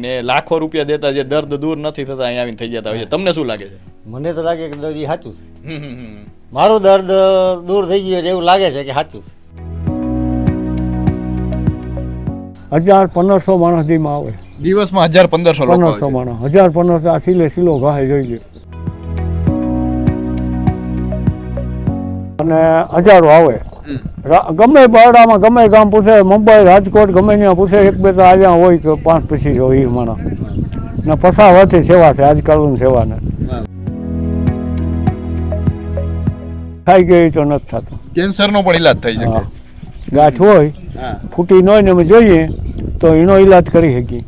ને લાખો રૂપિયા દેતા જે દર્દ દૂર નથી થતા અહીંયા આવીને થઈ જતા હોય છે. તમને શું લાગે છે? મને તો લાગે કે દર્દી સાચું છે. મારું દર્દ દૂર થઈ ગયું એવું લાગે છે કે સાચું છે. હજાર પંદરસો માણસ દીમાં આવે. દિવસમાં હજાર પંદરસો પંદરસો માણસ. હજાર પંદરસો આ સિલે સિલો ઘાય જોઈ લે. અને હજારો આવે. ગમે બરડામાં ગમે ગામ પૂછે મુંબઈ રાજકોટ ગમે ત્યાં પૂછે એક બે તો અહીંયા હોય કે પાંચ પછી જો એ માણસ ને ફસાવાથી સેવા છે આજકાલની સેવાને. ખાઈ ગઈ તો નથી થતું. કેન્સરનો પણ ઈલાજ થઈ શકે. ગાંઠ હોય ફૂટી ન હોય ને અમે જોઈએ તો એનો ઈલાજ કરી શકીએ.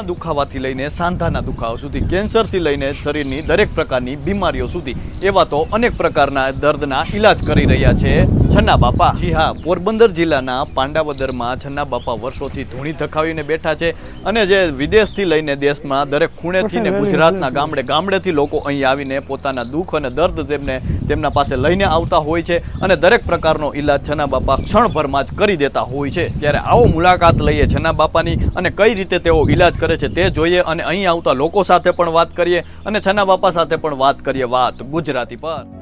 પેટના દુખાવાથી લઈને સાંધાના દુખાવા સુધી, કેન્સરથી લઈને શરીરની દરેક પ્રકારની બીમારીઓ સુધી એવા તો અનેક પ્રકારના દર્દના ઈલાજ કરી રહ્યા છે. છન્ના બાપા. જી હા પોરબંદર જિલ્લાના પાંડાવદરમાં છન્ના બાપા વર્ષોથી ધૂણી ધખાવીને બેઠા છે અને જે વિદેશથી લઈને દેશમાં દરેક ખૂણેથી ને ગુજરાતના ગામડે ગામડેથી લોકો અહીં આવીને પોતાના દુઃખ અને દર્દ તેમને તેમના પાસે લઈને આવતા હોય છે અને દરેક પ્રકારનો ઈલાજ છના બાપા ક્ષણભરમાં જ કરી દેતા હોય છે. ત્યારે આવો મુલાકાત લઈએ છના બાપાની અને કઈ રીતે તેઓ ઈલાજ કરે છે તે જોઈએ અને અહીં આવતા લોકો સાથે પણ વાત કરીએ અને છના બાપા સાથે પણ વાત કરીએ વાત ગુજરાતી પર.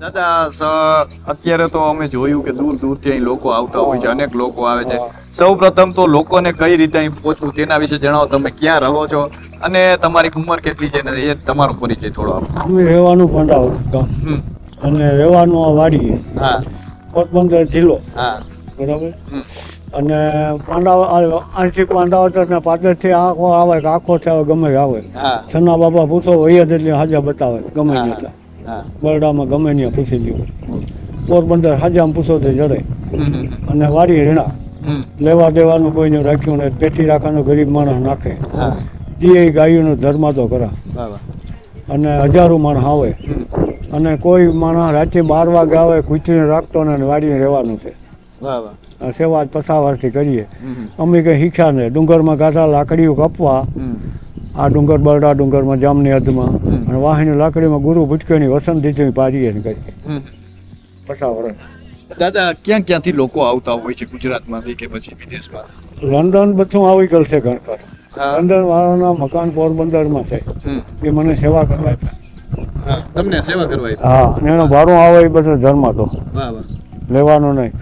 દાદા અત્યારે તો અમે જોયું કે દૂર દૂરથી અહીં લોકો આવતા હોય છે અનેક લોકો આવે છે. સૌ પ્રથમ તો લોકોને કઈ રીતે અહીં પહોંચવું તેના વિશે જણાવો તમે ક્યાં રહો છો અને તમારી ઉંમર કેટલી છે ને એ તમારો પરિચય થોડો આપો. અમે રહેવાનું પણ ગામ. અને રહેવાનું આ વાડી હા. પોરબંદર જિલ્લો. હા. બરાબર? અને પાંડાવ આંશિક પાંડાવતર ને પાછળથી આખો આવે કે આખો છે આવે ગમે આવે. હા. સન્ના બાબા પૂછો વૈયા એટલે હાજર બતાવે ગમે હા. બરડામાં ગમે ત્યાં પૂછી લ્યો. પોરબંદર હાજામ પૂછો તો જડે. અને વાડી રીણા લેવા દેવાનું કોઈને રાખ્યું ને પેટી રાખવાનું ગરીબ માણસ નાખે. જે ગાયોનો ધર્માતો કરા. અને હજારો માણસ આવે. અને કોઈ માણસ રાતે બાર વાગે આવે કૂતરીને રાખતો ને વાડીને રહેવાનું છે. સેવા પસાવારથી કરીએ. અમે કંઈ શીખ્યા ને ડુંગરમાં ગાથા લાકડીઓ કાપવા. આ ડુંગર બરડા ડુંગરમાં જામની હદમાં. અને વાહિની લાકડીમાં ગુરુ ભૂટકેની વસંતથી પારીએ ને કઈ. પસાવરણ દાદા ક્યાં ક્યાંથી લોકો આવતા હોય છે? ગુજરાતમાંથી કે પછી વિદેશમાં? લંડન બધું આવી ગયેલ છે ગણકર લંડન વાળાના મકાન પોરબંદરમાં છે. એ મને સેવા કરવા હા, તમને સેવા કરવા હા એનો ભાડું આવે એ બધું ધર્મ તો. વાહ વાહ. લેવાનું નહીં.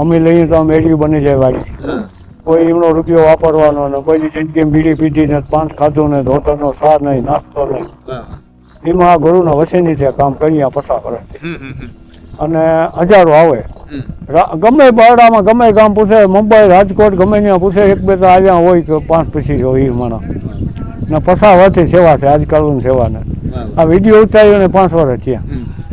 અમે લઈએ તો મેળવી બની જાય વાડી. કોઈ એમનો રૂપિયો વાપરવાનો ને કોઈની જિંદગી બીડી પીધી ને પાંચ ખાધું ને હોટલનો સાર નહીં નાસ્તો નહીં. એમાં આ ગુરુના વસીની છે કામ કરી આ પસાર હમ. અને હજારો આવે. ગમે બરડામાં ગમે ગામ પૂછે મુંબઈ રાજકોટ ગમે ત્યાં પૂછે એક બે તો અહીંયા હોય તો પાંચ પછી હોય એ માણસ ને પસાવાથી સેવા છે આજકાલની સેવાને. આ વીડિયો ઉતાર્યો ને પાંચ વર્ષ થયા.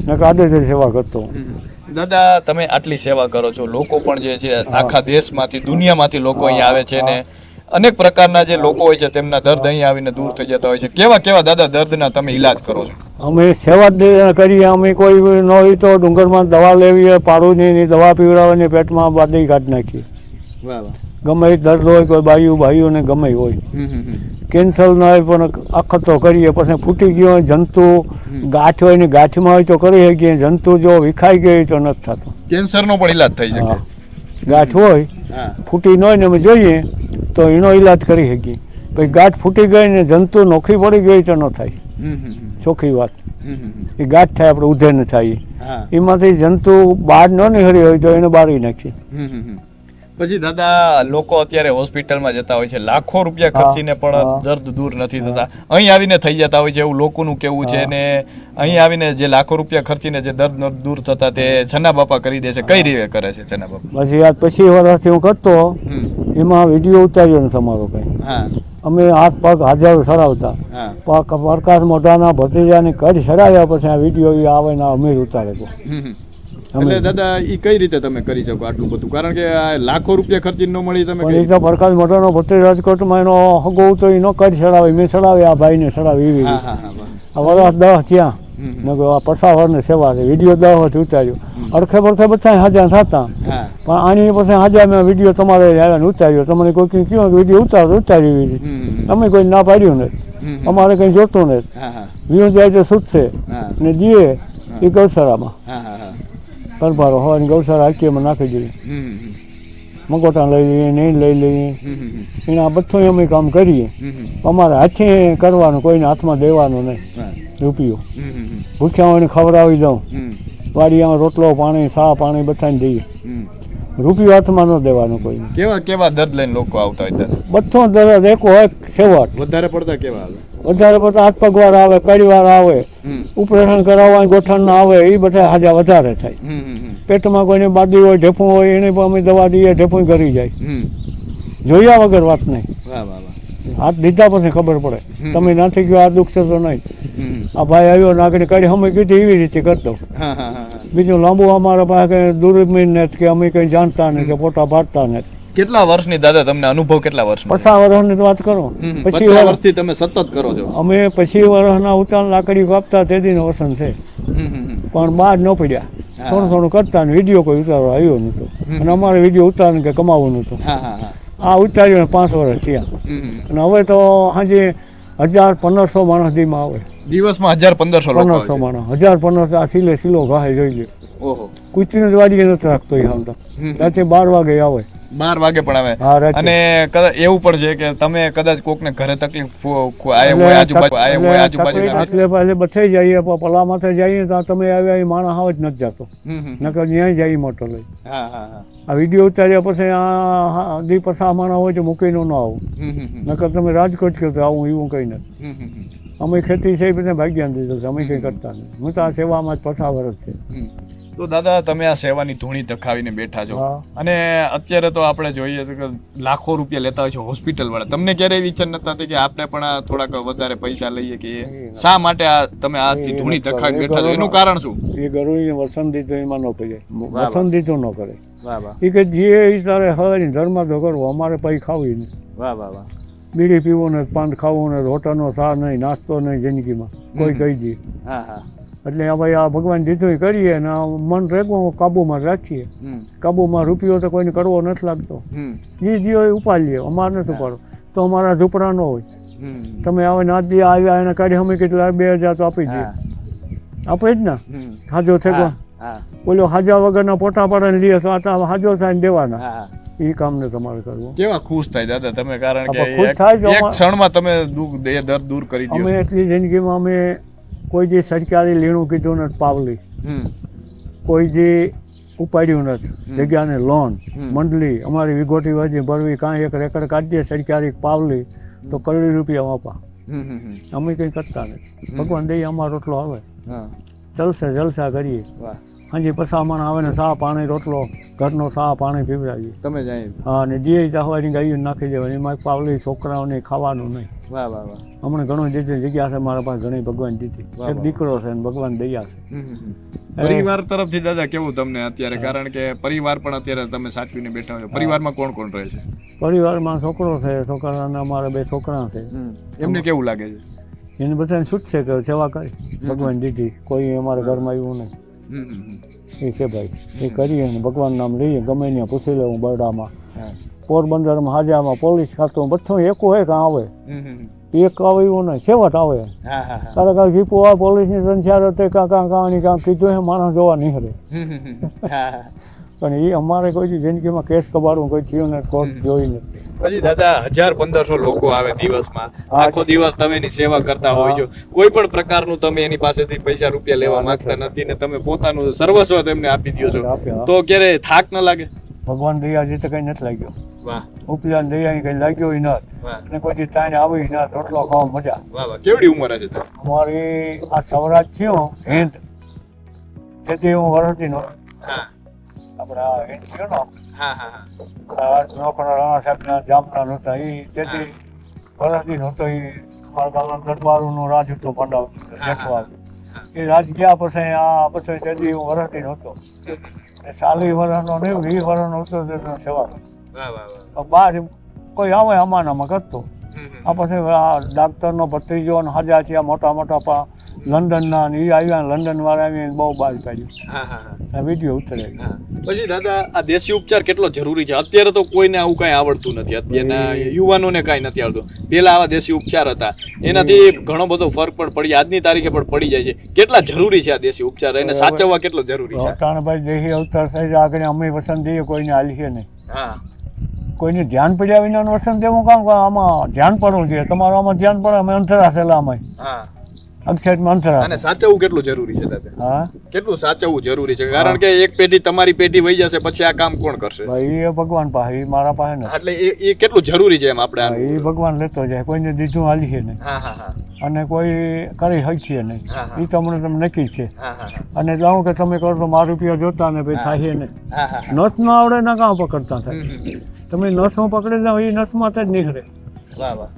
ને કાદેસર સેવા કરતો. હું. દાદા, તમે આટલી સેવા કરો છો. લોકો પણ જે છે, આખા દેશમાંથી, દુનિયામાંથી લોકો અહીં આવે છે ને અનેક પ્રકારના જે લોકો હોય છે, તેમના દર્દ અહીં આવીને દૂર થઈ જતા હોય છે. કેવા કેવા દાદા દર્દના તમે ઈલાજ કરો છો? અમે સેવા કરીએ. અમે કોઈ ન હોય તો ડુંગરમાં દવા લેવીએ, પાડું નહીં દવા પીવડાવવાની પેટમાં બાદી કાઢી નાખીએ. ગમે એ દર્દ હોય કોઈ બાયું બાયુને ગમે હોય. કેન્સર ના હોય પણ અખત તો કરીએ પછી ફૂટી ગયો હોય જંતુ ગાંઠ હોય ને ગાંઠમાં હોય તો કરી શકીએ જંતુ જો વિખાઈ ગઈ તો નથી થતો. કેન્સરનો પણ ઈલાજ થઈ શકે. હા. ગાંઠ હોય ફૂટી ન હોય ને અમે જોઈએ તો એનો ઈલાજ કરી શકીએ. પછી ગાંઠ ફૂટી ગઈ ને જંતુ નોખી પડી ગઈ તો ન થાય. હમ, હમ, હમ. ચોખ્ખી વાત. એ ગાંઠ થાય આપણે ઉધે ન થાય એમાંથી જંતુ બહાર ન નીકળી હોય તો એને બાળી નાખીએ. હમ, હમ, હમ. પછી દાદા લોકો અત્યારે હોસ્પિટલમાં જતા હોય છે. લાખો રૂપિયા ખર્ચીને પણ દર્દ દૂર નથી થતા. અહીં આવીને થઈ જતા હોય છે એવું લોકોનું કેવું છે ને અહીં આવીને જે લાખો રૂપિયા ખર્ચીને જે દર્દ દૂર થતા તે છના બાપા કરી દે છે. કઈ રીતે કરે છે છના બાપા? પછી આ પછી વર્ષથી હું કરતો. એમાં વીડિયો ઉતાર્યો ને તમારો કઈ. અમે હાથ પગ હાજર સરાવતા. પગ પ્રકાશ મોઢાના ભત્રીજાની કઢ સરાવ્યા પછી આ વીડિયો આવે ને અમીર ઉતારે. અમે- એટલે દાદા એ કઈ રીતે તમે કરી શકો આટલું બધું? કારણ કે આ લાખો રૂપિયા ખર્ચીને ન મળી તમે કઈ એ તો પ્રકાશ મોઢાનો ભત્રી રાજકોટમાં એનો હગો તો એનો કડ ચડાવે મેં ચડાવે આ ભાઈને સડાવે એવી. આ વરસ દસ આ પસાવરની સેવા છે. વીડિયો દસ વર્ષથી ઉતાર્યો. અડખે પડખે બધા હાજર થતા. પણ આની પછી હાજર મેં વીડિયો તમારે ઉતાર્યો. તમને કોઈ કહ્યું વીડિયો ઉતારો ઉતારી. તમે કોઈ ના પાડ્યું નથી. અમારે કંઈ જોતું નથી હા જાય તો છૂટશે ને જીએ એ ગૌશાળામાં. તરભારો હોય અને ગૌશાળા આખીમાં નાખી જોઈએ મગોટા લઈ લઈએ નહીં લઈ લઈએ. એના બધું અમે કામ કરીએ. અમારે હાથે કરવાનું કોઈને હાથમાં દેવાનું નહીં. રૂપિયો. ભૂખ્યા હોય ને ખવડાવી દઉં. વાડીયામાં રોટલો પાણી સા પાણી બધાને દઈએ. રૂપિયો હાથમાં ન દેવાનો કોઈ કેવા કેવા દર્દ લઈને લોકો આવતા હોય બધો દર્દ એકો હોય છેવટ. વધારે પડતા કેવા આવે વધારે પડતા હાથ પગવાર આવે કડીવાર આવે ઉપરેશન ઓપરેશન કરાવવા ગોઠણ આવે એ બધા હાજા વધારે થાય. પેટમાં કોઈને બાદી હોય ઢેફું હોય એને પણ અમે દવા દઈએ ઢેફું કરી જાય. જોયા વગર વાત નહીં. હાથ દીધા પછી ખબર પડે. તમે નથી ગયો આ દુખશે તો નહીં. આ ભાઈ આવ્યો નાખીને કડી અમે કીધી એવી રીતે કરતો. બીજું લાંબુ અમારા પાસે કંઈ દૂરબીન નથી કે અમે કંઈ જાણતા નથી કે પોતા પાડતા નથી કેટલા વર્ષની દાદા તમને અનુભવ કેટલા વર્ષનો? પચાસ વર્ષની વાત કરો. પછી વર્ષથી તમે સતત કરો છો. અમે પછી વર્ષના ઉતાર લાકડી કાપતા તે દિન વસન છે. પણ બહાર ન પડ્યા. થોડું થોડું કરતા ને વીડિયો કોઈ ઉતારવા આવ્યો નહોતો. અને અમારે વીડિયો ઉતારને કે કમાવું નહોતું. આ ઉતાર્યું પાંચ વર્ષ થયા. અને હવે તો સાંજે હજાર પંદરસો માણસ દીમાં આવે. દિવસમાં હજાર પંદરસો પંદરસો માણસ હજાર પંદરસો આ સિલે સિલો ઘાહે જોઈ લે ઓહો. કુચીને જ વાડીએ નથી રાખતો એ આમ તો. રાતે બાર વાગે આવે. બાર વાગે પણ આવે. અને કદાચ એવું પણ છે કે તમે કદાચ કોકને ઘરે તકલીફ કો- આજુબાજુ બથાઈ જઈએ પલા માથે જઈએ તો તમે આવ્યા એ માણસ આવે જ નથી જતો. નકર ન્યાય જાય મોટો લઈ. આ વીડિયો ઉતાર્યા પછી આ દી પસા માણસ હોય તો મૂકીને ન આવું. નકર તમે રાજકોટ તો આવું એવું કઈ નથી. અમે ખેતી છે એ બધા ભાગ્યાન દીધું છે. અમે કંઈ કરતા નથી. હું તો આ સેવામાં જ પસા વર્ષ છે. તો દાદા તમે આ સેવાની ધૂણી તખાવીને બેઠા છો. અને અત્યારે તો આપણે જોઈએ તો કે લાખો રૂપિયા લેતા હોય છે હોસ્પિટલ વાળા તમને ક્યારેય વિચાર થતી કે આપણે પણ આ થોડાક વધારે પૈસા લઈએ કે શા માટે આ તમે આ ધૂણી ધખાવી તખાવીને બેઠા છો? એનું કારણ શું? એ ગરુડીને વસંત દીધું એમાં ન વાહ. વસંત ન કરે એ કે જે તારે હવે ધર્મ તો કરવો અમારે પૈ ખાવી નહીં વાહ વાહ વાહ. બીડી પીવું ને પાન ખાવું ને રોટાનો સાર નહીં નાસ્તો નહીં જિંદગીમાં. કોઈ કહી દે. એટલે આ ભાઈ આ ભગવાન દીધું કરીએ ને મન રેગવું કાબુમાં રાખીએ. કાબુમાં રૂપિયો તો કોઈને કરવો નથી લાગતો. જે જીઓ એ ઉપાડી લે અમારે નથી ઉપાડો તો અમારા ઝૂપડા ન હોય. તમે આવે નાદી આવ્યા એને કાઢી અમે કેટલા બે હજાર તો આપી દઈએ આપે જ ને? હાજો છે ઓલો હાજા વગરના પોટા પાડે લઈએ તો આ તો હાજો થાય દેવાના. એ કામ ને તમારે કરવું. કેવા ખુશ થાય દાદા તમે? કારણ કે એક ક્ષણમાં તમે દુઃખ એ દર્દ દૂર કરી અમે એટલી જિંદગીમાં અમે કોઈ જે સરકારી લીણું કીધું નથી પાવલી. કોઈ જે ઉપાડ્યું નથી. જગ્યાને લોન મંડલી અમારી વિગોટી વાજી ભરવી કાંઈ એક રેકડ કાઢીએ સરકારી પાવલી તો કરોડી રૂપિયા વાપા. અમે કંઈ કરતા નથી. ભગવાન દઈએ અમારો રોટલો આવે. જલસા જલસા કરીએ. વાહ. હાજી પસામણ આવે ને સા પાણી રોટલો ઘરનો સા પાણી પીવડાવીએ. તમે જાય હા ને જે ચાહવાની ગાયું નાખી દેવાની. એમાં પાવલી છોકરાઓને ખાવાનું નહીં. વાહ વાહ વાહ. હમણાં ઘણો જે જગ્યા છે મારા પાસે ઘણી ભગવાન જીતી. એક દીકરો છે ને ભગવાન દયા છે. પરિવાર તરફથી દાદા કેવું તમને અત્યારે? કારણ કે પરિવાર પણ અત્યારે તમે સાચવીને બેઠા છો પરિવારમાં કોણ કોણ રહે છે? પરિવારમાં છોકરો છે છોકરાના મારા બે છોકરા છે. એમને કેવું લાગે છે? એને બધાને છૂટશે કે સેવા કરી. ભગવાન દીધી કોઈ અમારા ઘરમાં આવ્યું નહીં. એ છે ભાઈ એ કરીએ અને ભગવાન નામ લઈએ ગમે ત્યાં પૂછી લેવું બરડામાં. પોરબંદરમાં હાજામાં પોલીસ ખાતું બધું એક હોય કાં આવે. એક આવે એવું નહીં. છેવટ આવે. હા હા હા. તારે કાંઈ જીપો આવે પોલીસની સંખ્યા તે કાં કાં કાં ની કાં કીધું એ માણસ જોવા નહીં હરે. હમ હમ હમ. હા હા. પણ એ અમારે કોઈ જિંદગીમાં કેસ કબાડવું કોઈ થયું નથી કોર્ટ જોઈ પછી દાદા હજાર પંદરસો લોકો આવે દિવસમાં. આખો દિવસ તમે એની સેવા કરતા હોય છો. કોઈ પણ પ્રકારનું તમે એની પાસેથી પૈસા રૂપિયા લેવા માંગતા નથી ને તમે પોતાનું સર્વસ્વ તેમને આપી દો છો. તો ક્યારે થાક ન લાગે? ભગવાન દયાજી તો કઈ નથી લાગ્યો. ઉપજાન ઉપલાન દયા કંઈ લાગ્યો ન અને કોઈ તાને આવી ન રોટલો ખાવા મજા. વાહ વાહ. કેવડી ઉંમર હતી? અમારી આ સૌરાજ થયો હિન્દ. તેથી હું વરસતી નો આપણા હિન્દ થયો ને હા હા હા. આ નોકરા રાણા સાહેબના જામના નહોતા. એ તેથી વરસતી નહોતો. એ મારા બાબા દરબારોનું રાજ હતું પાંડવ જેઠવા એ રાજ ગયા પછી આ પછી તેથી હું વરસતી નહોતો. એ સાલી વર્ષનો નહીં વીસ વર્ષનો હતો તેનો સેવા બહાર કોઈ આવે અમાનામાં કરતો. આ પછી આ ડાક્ટરનો ભત્રીજો ને હાજા થયા મોટા મોટા પા લંડનના ને એ આવ્યા લંડનવાળા આવીને બહુ બહાર કાઢ્યું. આ વીડિયો ઉતરે. પછી દાદા આ દેશી ઉપચાર કેટલો જરૂરી છે? અત્યારે તો કોઈને આવું કાંઈ આવડતું નથી. અત્યારના યુવાનોને કાંઈ નથી આવડતું. પહેલાં આવા દેશી ઉપચાર હતા. એનાથી ઘણો બધો ફરક પણ પડી આજની તારીખે પણ પડી જાય છે. કેટલા જરૂરી છે આ દેશી ઉપચાર? એને સાચવવા કેટલો જરૂરી છે? અટાણભાઈ દેશી અવતાર થઈ આગળ અમે વસંત દઈએ કોઈને હાલશે નહીં. હા. કોઈને ધ્યાન પડ્યા વિનાનું વસંત દેવું કામ? આમાં ધ્યાન પડવું જોઈએ? તમારું આમાં ધ્યાન પડે, અમે અંતરાશેલા અમે. અક્ષેટમાં અંતરા અને સાચવવું કેટલું જરૂરી છે દાદા? હા? કેટલું સાચવવું જરૂરી છે? કારણ કે એક પેઢી તમારી પેઢી વહી જશે પછી આ કામ કોણ કરશે? ભાઈ એ ભગવાન પાસે મારા પાસે ને એટલે એ એ કેટલું જરૂરી છે એમ આપણે એ ભગવાન લેતો જાય કોઈને દીધું હાલીએ નહીં. હા હા હા. અને કોઈ કરી શકીએ નહીં. એ તમને તમે નક્કી છે. અને જાઉં કે તમે કરો તો મારા રૂપિયા જોતા ને ભાઈ થાય નહીં. હા નસ ન આવડે ના કાં પકડતા થાય? તમે તમે હું પકડી જાઓ એ નસમાં જ નીકળે. વાહ વાહ.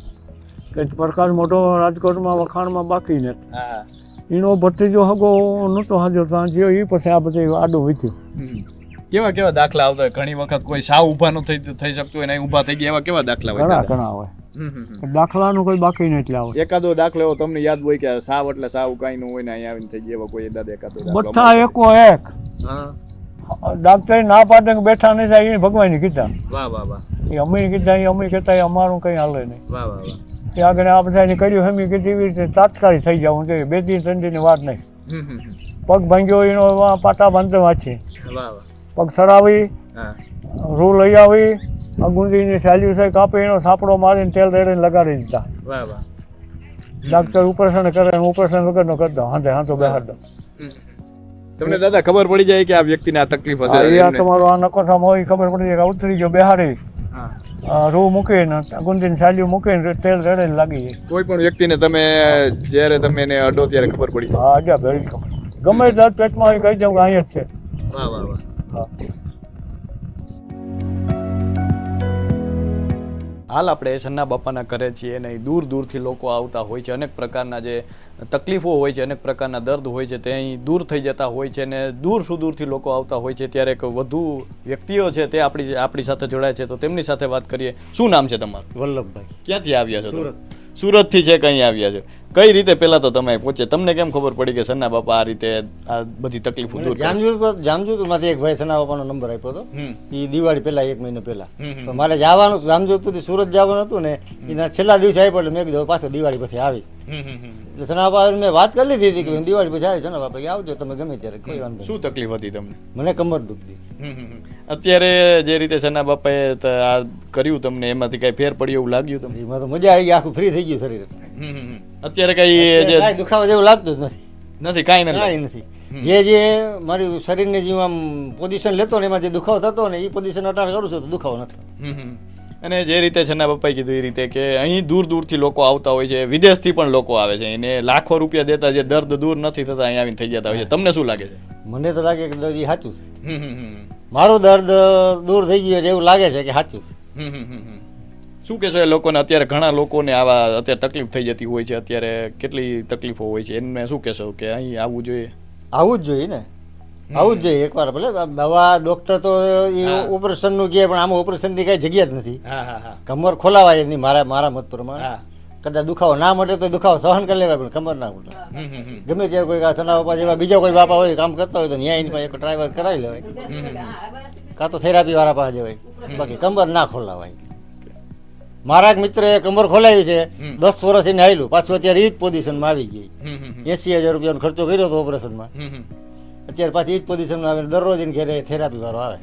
કે પ્રકાશ મોટો રાજકોટમાં વખાણમાં બાકી ને. હા હા. એનો ભત્રીજો હગો નહોતો હાજર ત્યાં જ્યો એ પછી આ બધું આડું વીત્યું. કેવા કેવા દાખલા આવતા હોય? ઘણી વખત કોઈ સાવ ઊભા ન થઈ થઈ શકતું હોય ઊભા થઈ ગયા એવા કેવા દાખલા હોય? ઘણા? ઘણા હોય. દાખલાનું કોઈ બાકી એટલે આવે એકાદો દાખલો એવો તમને યાદ હોય કે સાવ એટલે સાવ કાંઈ નું હોય ને અહીંયા આવીને થઈ ગયા કોઈ એકાદો બધા એકો એક. હા. ડાક્ટર ના પાડે કે બેઠા નહીં થાય એ ભગવાન કીધા. વાહ વાહ વાહ. એ અમે કીધા એ અમે કહેતા એ અમારું કંઈ હાલે નહીં. વાહ વાહ વાહ. એ આગળ આ બધાને કર્યું એમ કીધી એવી રીતે તાત્કાલિક થઈ જવું જોઈએ બે દિન ત્રણ દિનની વાત નહીં. પગ ભાંગ્યો એનો પાટા બાંધવા વાંચી પગ સરાવી રૂ લઈ આવી અગુંદીની સાલ્યું છે કાપી એનો સાપડો મારીને તેલ રેડીને લગાડી દીધા. વાહ વાહ. ડાક્ટર ઓપરેશન કરે ઉપરેશન ઓપરેશન વગરનો કરી દો હાંધે હાંધો બેહાડ દો. તમને દાદા ખબર પડી જાય કે આ વ્યક્તિને આ તકલીફ હશે. આ તમારો આ નકોસામાં હોય ખબર પડી જાય કે ઉતરી ગયો બેહાડી. રૂ મૂકીને ગુંદીને સાલ્યું મૂકીને તેલ રડે લાગી જાય. કોઈ પણ વ્યક્તિને તમે જ્યારે તમે એને અડો ત્યારે ખબર પડી. હા અજા ભેળી ખબર. ગમે દર્દ પેટમાં હોય કહી દઉં કે અહીંયા જ છે. વાહ વાહ વાહ. હાલ આપણે છન્ના બાપાના ઘરે છીએ અને દૂર દૂરથી લોકો આવતા હોય છે. અનેક પ્રકારના જે તકલીફો હોય છે અનેક પ્રકારના દર્દ હોય છે તે અહીં દૂર થઈ જતા હોય છે અને દૂર સુદૂરથી લોકો આવતા હોય છે. ત્યારે એક વધુ વ્યક્તિઓ છે તે આપણી આપણી સાથે જોડાય છે. તો તેમની સાથે વાત કરીએ. શું નામ છે તમારું? વલ્લભભાઈ. ક્યાંથી આવ્યા છો સુરત. સુરતથી છે કંઈ આવ્યા છો? કઈ રીતે પહેલા તો તમે પહોંચે તમને કેમ ખબર પડી કે સન્ના બાપા આ રીતે આ બધી તકલીફો દૂર છે? જામજોત એક ભાઈ સન્ના બાપાનો નંબર આપ્યો હતો. એ દિવાળી પહેલા એક મહિનો પહેલા. તો મારે જવાનું સુધી સુરત જવાનું હતું ને એના છેલ્લા દિવસે આપ્યો એટલે મેં કીધું પાછો દિવાળી પછી આવીશ. એટલે સના બાપા મેં વાત કરી લીધી હતી કે દિવાળી પછી આવીશ. સના બાપા આવજો તમે ગમે ત્યારે કોઈ વાંધો શું તકલીફ હતી તમને? મને કમર દુખતી. અત્યારે જે રીતે સના બાપાએ આ કર્યું તમને એમાંથી કઈ ફેર પડ્યું એવું લાગ્યું તમને? એમાં તો મજા આવી ગઈ. આખું ફ્રી થઈ ગયું શરીર. અત્યારે કઈ જે દુખાવા જેવું લાગતું જ નથી. નથી કાંઈ નથી કાંઈ નથી. જે જે મારી શરીરને જે આમ પોઝિશન લેતો ને એમાં જે દુખાવો થતો ને એ પોઝિશન અટાણ કરું છું તો દુખાવો નથી. અને જે રીતે છેના પપ્પાએ કીધું એ રીતે કે અહીં દૂર દૂરથી લોકો આવતા હોય છે વિદેશથી પણ લોકો આવે છે. એને લાખો રૂપિયા દેતા જે દર્દ દૂર નથી થતા અહીં આવીને થઈ જતા હોય છે. તમને શું લાગે છે? મને તો લાગે કે દર્દી સાચું છે. મારું દર્દ દૂર થઈ ગયું એવું લાગે છે કે સાચું છે. શું કહેશો એ લોકોને? અત્યારે ઘણા લોકોને આવા અત્યારે તકલીફ થઈ જતી હોય છે. અત્યારે કેટલી તકલીફો હોય છે? એમને શું કહેશો કે અહીં આવવું જોઈએ? આવું જ જોઈએ ને. આવું જ જોઈએ એકવાર. ભલે દવા ડોક્ટર તો એ ઓપરેશનનું કહે પણ આમાં ઓપરેશનની કાંઈ જગ્યા જ નથી. કમર ખોલાવાય નહીં મારા મારા મત પ્રમાણે. કદાચ દુખાવો ના મટે તો દુખાવો સહન કરી લેવાય પણ કમર ના મટે. ગમે ત્યાં કોઈ સના બાપા જેવા બીજા કોઈ બાપા હોય કામ કરતા હોય તો ન્યાય એની પાસે એક ડ્રાઈવર કરાવી લેવાય. કાં તો થેરાપી વાળા પાસે જવાય. બાકી કમર ના ખોલાવાય. મારા એક મિત્રે કમર ખોલાવી છે. દસ વર્ષ એને આવેલું પાછું અત્યારે એ જ પોઝિશનમાં આવી ગઈ. એસી હજાર રૂપિયાનો ખર્ચો કર્યો હતો ઓપરેશનમાં. અત્યારે પાછી એ જ પોઝિશનમાં આવે દરરોજ એને ઘેરે થેરાપી વાળો આવે.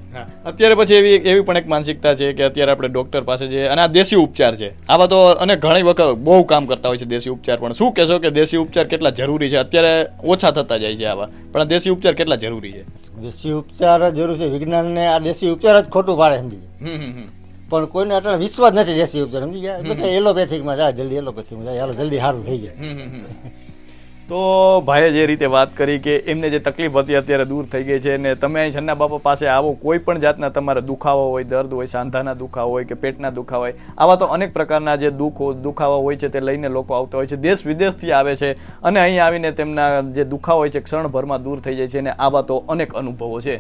અત્યારે પછી એવી એવી પણ એક માનસિકતા છે કે અત્યારે આપણે ડોક્ટર પાસે જે અને આ દેશી ઉપચાર છે. આવા તો અને ઘણી વખત બહુ કામ કરતા હોય છે દેશી ઉપચાર પણ. શું કહેશો કે દેશી ઉપચાર કેટલા જરૂરી છે? અત્યારે ઓછા થતા જાય છે આવા. પણ દેશી ઉપચાર કેટલા જરૂરી છે? દેશી ઉપચાર જરૂર છે. વિજ્ઞાનને આ દેશી ઉપચાર જ ખોટું પાડે સમજી. પણ કોઈને અટાણે વિશ્વાસ નથી દેશી ઉપચાર સમજી ગયા? બધા એલોપેથિકમાં જાય જલ્દી એલોપેથિકમાં જાય હાલો જલ્દી સારું થઈ જાય. તો ભાઈએ જે રીતે વાત કરી કે એમને જે તકલીફ હતી અત્યારે દૂર થઈ ગઈ છે ને તમે અહીં છન્ના બાપા પાસે આવો કોઈ પણ જાતના તમારા દુખાવા હોય દર્દ હોય સાંધાના દુખાવા હોય કે પેટના દુખાવા હોય આવા તો અનેક પ્રકારના જે દુઃખો દુખાવા હોય છે તે લઈને લોકો આવતા હોય છે. દેશ વિદેશથી આવે છે અને અહીં આવીને તેમના જે દુખાવા હોય છે ક્ષણભરમાં દૂર થઈ જાય છે અને આવા તો અનેક અનુભવો છે.